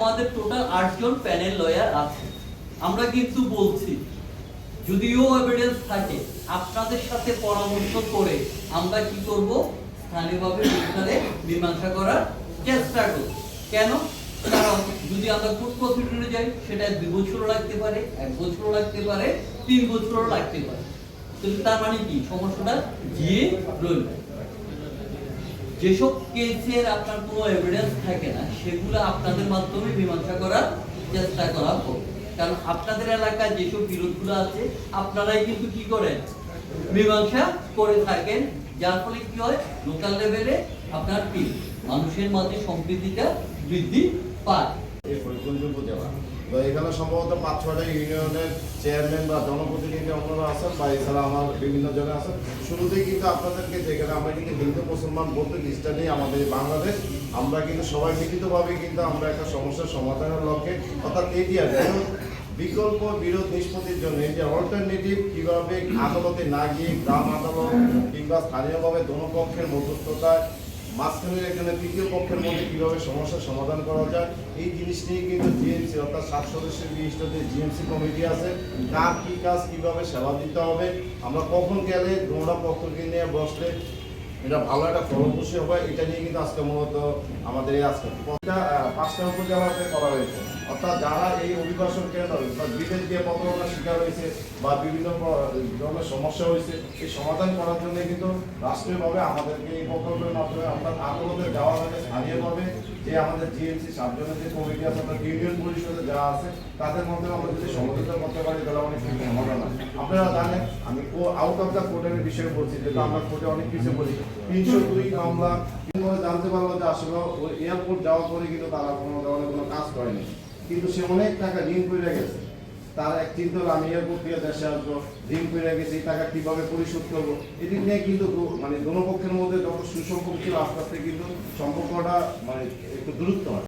আমাদের টোটাল আটজন panel lawyer আছে। আমরা কিন্তু বলছি, যদিও এভিডেন্স থাকে, আপনাদের সাথে পরামর্শ করে আমরা কি করব? স্থানীয়ভাবে বিচারে মীমাংসা করার চেষ্টা করব। কেন? কারণ যদি আমরা কোর্ট প্রসিডিউরে যাই, সেটা দুই বছরও লাগতে পারে, এক বছরও লাগতে পারে, তিন বছরও লাগতে পারে। তার মানে কি? সমস্যাটা গিয়ে রইল। যেসব কেসের আপনার কোনো এভিডেন্স থাকে না, সেগুলো আপনাদের মাধ্যমে মীমাংসা করার চেষ্টা করা হোক। কারণ আপনাদের এলাকায় যেসব বিরোধগুলো আছে, আপনারাই কিন্তু কি করেন? মীমাংসা করে থাকেন। যার ফলে কি হয়? লোকাল লেভেলে আপনার কি মানুষের মাঝে সম্প্রীতিটা বৃদ্ধি পায়। উপজেলা তো এখানে সম্ভবত পাঁচ ছয়টা ইউনিয়নের চেয়ারম্যান বা জনপ্রতিনিধি আপনারা আছেন বা এছাড়া আমার বিভিন্ন জনে আছেন। শুরুতেই কিন্তু আপনাদেরকে যেখানে আমরা কিন্তু হিন্দু, মুসলমান লিস্টটা নেই আমাদের বাংলাদেশ, আমরা কিন্তু সবাই মিলিতভাবে কিন্তু আমরা একটা সমস্যার সমাধানের লক্ষ্যে অর্থাৎ এটিয়া যাই বিকল্প বিরোধ নিষ্পত্তির জন্য যে অল্টারনেটিভ কীভাবে আদালতে না গিয়ে গ্রাম আদালত কিংবা স্থানীয়ভাবে দোনো পক্ষের মধ্যস্থতায় মাঝখানের এখানে তৃতীয় পক্ষের মধ্যে কীভাবে সমস্যার সমাধান করা যায়, এই জিনিস নিয়ে কিন্তু জিএমসি অর্থাৎ সাত সদস্যের বিশিষ্ট যে জিএমসি কমিটি আছে কার কী কাজ, কীভাবে সেবা দিতে হবে, আমরা কখন গেলে দৌড়া পক্ষকে নিয়ে বসলে এটা ভালো একটা ফলপ্রসূ হবে এটা নিয়ে কিন্তু আজকে মূলত আমাদের এই আজকে পাঁচটা উপজেলাতে করা হয়েছে। অর্থাৎ যারা এই অভিবাসন কেন্দ্র বা বিদেশ দিয়ে প্রতারণার শিকার হয়েছে বা বিভিন্ন ধরনের সমস্যা হয়েছে, এই সমাধান করার জন্য কিন্তু রাষ্ট্রীয়ভাবে আমাদেরকে এই প্রকল্পের মাধ্যমে, অর্থাৎ আদালতে যাওয়ার আগে স্থানীয়ভাবে যে আমাদের জিএমসি সাতজনের যে কমিটি আছে, অর্থাৎ ইউনিয়ন পরিষদে যারা আছে, তাদের মধ্যে আমরা যদি সমঝোতা করতে পারি, তাহলে অনেক আপনারা জানেন, আমি আউট অফ দ্য কোর্টের বিষয়ে বলছি যেটা আমরা কোর্টে অনেক কিছু বলি। তিনশো দুই মামলা জানতে পারল যে আসলে এয়ারপোর্ট যাওয়ার পরে কিন্তু তারা কোনো ধরনের কোনো কাজ করেনি। কিন্তু সে অনেক টাকা ঋণ করে গেছে। তার এক চিন্তা হলো, আমি এয়ারপোর্ট দিয়ে দেশে আসব, ঋণ করে গেছে টাকা কীভাবে পরিশোধ করব? এদিক নিয়ে কিন্তু মানে দোনো পক্ষের মধ্যে যত সুসম্পর্ক ছিল, আস্তে আস্তে কিন্তু সম্পর্কটা মানে একটু দূরত্ব হয়।